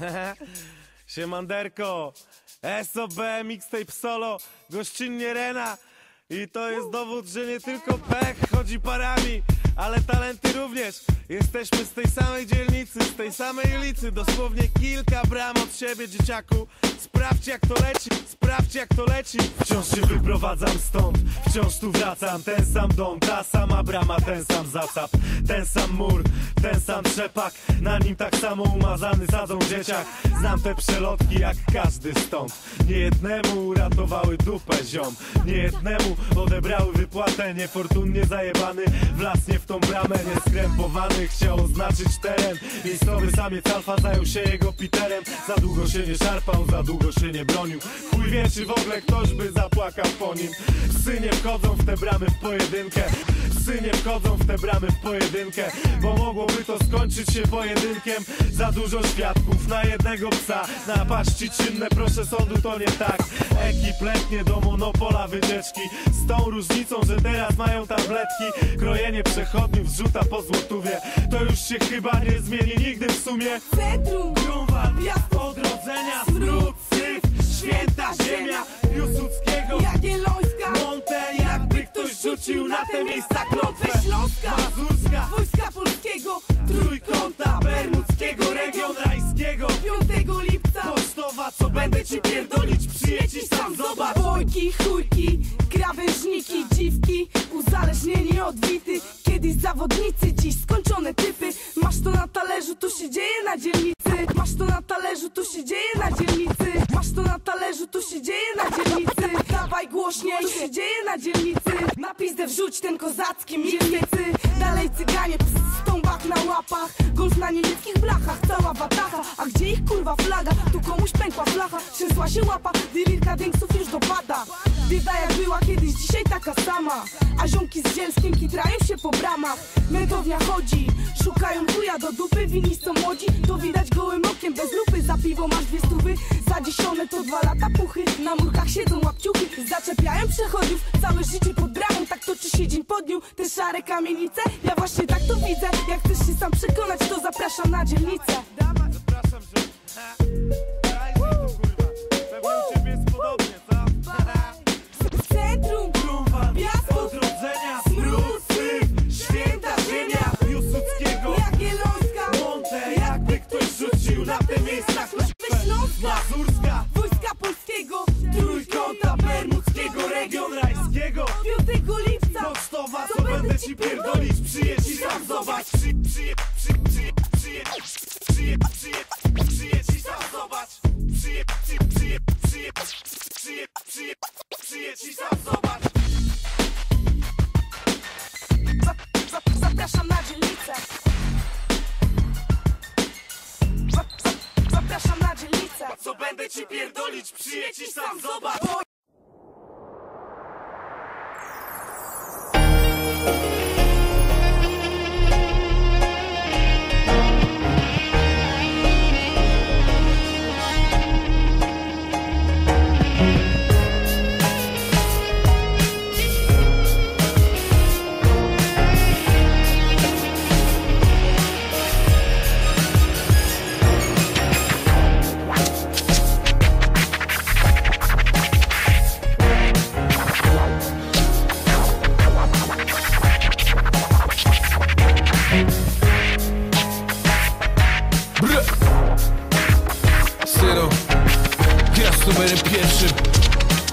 Siemanderko, SOB, mixtape solo, gościnnie Rena. I to jest dowód, że nie tylko pech chodzi parami, ale talenty również. Jesteśmy z tej samej dzielnicy, z tej samej ulicy. Dosłownie kilka bram od siebie, dzieciaku. Sprawdź jak to leci, sprawdź jak to leci. Wciąż się wyprowadzam stąd, wciąż tu wracam. Ten sam dom, ta sama brama, ten sam zasad Ten sam mur, ten sam trzepak. Na nim tak samo umazany sadzą dzieciak. Znam te przelotki jak każdy stąd. Niejednemu uratowały dupę ziom. Niejednemu odebrały wypłatę. Niefortunnie zajebany w las nie w tą bramę Nieskrępowany chciał oznaczyć teren. Miejscowy samiec alfa zajął się jego Peterem Za długo się nie szarpał, za długo się nie bronił. Chuj wie czy w ogóle ktoś by zapłakał po nim. Psy nie wchodzą w te bramy w pojedynkę. Psy nie wchodzą w te bramy w pojedynkę Bo mogłoby to skończyć się pojedynkiem. Za dużo świadków na jednego psa. Napaścić inne proszę sądu to nie tak Letnie do monopola wycieczki. Z tą różnicą, że teraz mają tabletki. Krojenie przechodniów zrzuta po złotówie. To już się chyba nie zmieni nigdy w sumie. Centrum. Grunwald, odrodzenia, smród, syf, święta ziemia. Piłsudskiego, Jagiellońska. Monte Jakby ktoś rzucił na te miejsca klątwę Pocztowa, co będę ci pierdolić, przyjedź i sam zobacz. Bojki, chujki, krawężniki, dziwki Uzależnieni od wity Kiedyś zawodnicy, dziś skończone typy. Masz to na talerzu, tu się dzieje na dzielnicy. Masz to na talerzu, tu się dzieje na dzielnicy. Masz to na talerzu, tu się dzieje na dzielnicy. Dawaj głośniej, tu się dzieje na dzielnicy. Na pizdę wrzuć ten kozacki dzielnicy Dalej cyganie, ps, łapach Golf na niemieckich blachach, cała watacha A gdzie ich kurwa flaga? Tu komuś pękła flacha Trzęsła się łapa, dylirka dingsów już dopada Bieda jak była kiedyś, dzisiaj taka sama. A ziomki z zielskiem kitrają się po bramach. Mentownia chodzi, szukają chuja do dupy Wini są młodzi, to widać gołym okiem Bez lupy, za piwo masz dwie stówy Zadziesione to dwa lata puchy. Na murkach siedzą łapciuchy Zaczepiają przechodniów, całe życie pod bramą Tak toczy się dzień po dniu, te szare kamienice Ja właśnie tak to widzę, jak chcesz się sam przekonać To zapraszam na dzielnicę pierdolić, przyjedź i sam zobacz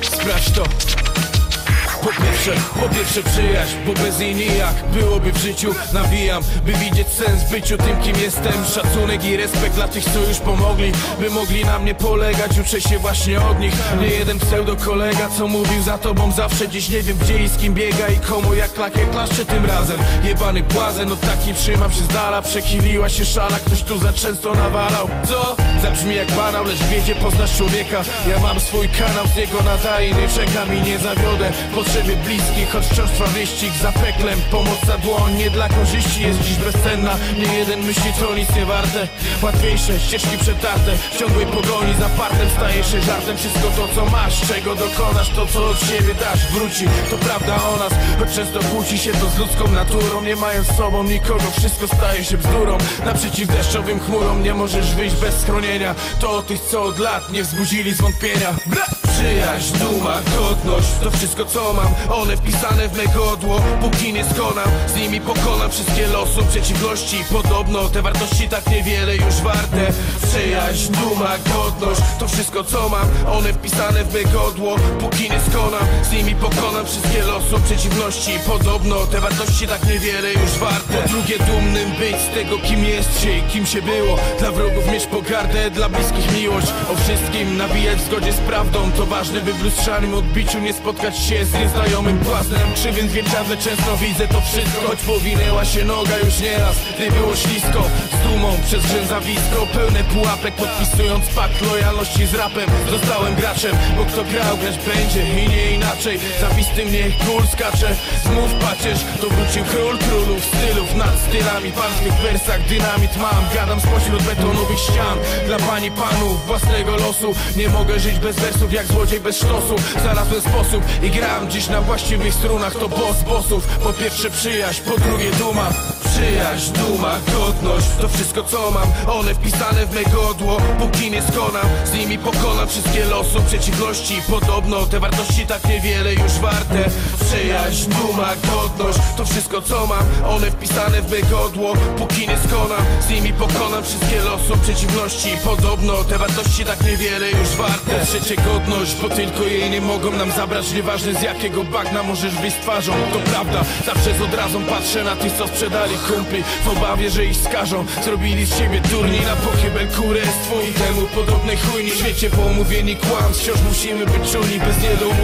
Sprawdź to po pierwsze, po pierwsze przyjaźń, bo bez niej nijak Byłoby w życiu, nawijam, by widzieć sens w byciu tym kim jestem. Szacunek i respekt dla tych co już pomogli By mogli na mnie polegać, uczę się właśnie od nich. Nie jeden pseudo kolega, co mówił za tobą zawsze Dziś nie wiem gdzie i z kim biega i komu jak klakier klaszcze tym razem. Jebany błazen, od taki trzymam się z dala. Się szala, ktoś tu za często nawalał. Co? Zabrzmi jak banał, lecz w biedzie poznasz człowieka. Ja mam swój kanał, z niego nadaję, nie czekam i nie zawiodę. Pod potrzebie bliskich Choć wciąż trwa wyścig za peklem. Pomoc za dłoń nie dla korzyści jest dziś bezcenna. Nie jeden myśli to nic nie warte. Łatwiejsze ścieżki przetarte W ciągłej pogoni za partem staje się żartem. Wszystko to co masz, czego dokonasz To co od siebie dasz. Wróci To prawda o nas, choć często kłóci się to z ludzką naturą. Nie mając sobą nikogo, wszystko staje się bzdurą. Naprzeciw deszczowym chmurom nie możesz wyjść bez schronienia. To o tych co od lat nie wzbudzili zwątpienia. Bra! Przyjaźń, duma, godność. To wszystko co mam, one wpisane w me godło Póki nie skonam, z nimi pokonam Wszystkie losy, przeciwności. Podobno te wartości tak niewiele już warte. Przyjaźń, duma, godność. To wszystko co mam, one wpisane w me godło Póki nie skonam, z nimi pokonam Wszystkie losy, przeciwności. Podobno te wartości tak niewiele już warte. Po drugie dumnym być z tego kim jest się i kim się było. Dla wrogów mieć pogardę, dla bliskich miłość. O wszystkim nawijać w zgodzie z prawdą. To ważne by w lustrzanym odbiciu nie spotkać się z nieznajomym błaznem Krzywym zwierciadle często widzę to wszystko? Choć powinęła się noga już nieraz, gdy było ślisko. Z dumą przez rzęzawisko, pełne pułapek Podpisując pakt lojalności z rapem. Zostałem graczem, bo kto grał grać będzie i nie inaczej Zawisty mnie król skacze, znów pacierz. To wrócił król królów, stylów. Nad stylami tych wersach dynamit mam. Gadam spośród betonowych ścian. Dla pani panów własnego losu. Nie mogę żyć bez wersów jak złodziej bez sztosu. Znalazłem sposób i gram dziś na właściwych strunach. To boss bossów, po pierwsze przyjaźń, po drugie duma Przyjaźń, duma, godność To wszystko co mam, one wpisane w me godło Póki nie skonam, z nimi pokonam Wszystkie losy, przeciwności. Podobno te wartości tak niewiele już warte. Przyjaźń, duma, godność To wszystko co mam, one wpisane w me godło Póki nie skonam, z nimi pokonam Wszystkie losy, przeciwności. Podobno te wartości tak niewiele już warte. Trzecie godność, bo tylko jej nie mogą nam zabrać. Nieważne z jakiego bagna możesz wyjść twarzą. To prawda, zawsze z odrazą patrzę na tych co sprzedali kumpli W obawie, że ich skażą Zrobili z siebie turni na pochybel kurestwo I temu podobnej chujni W świecie pomówieni kłam Wciąż musimy być czuli bez niedomówień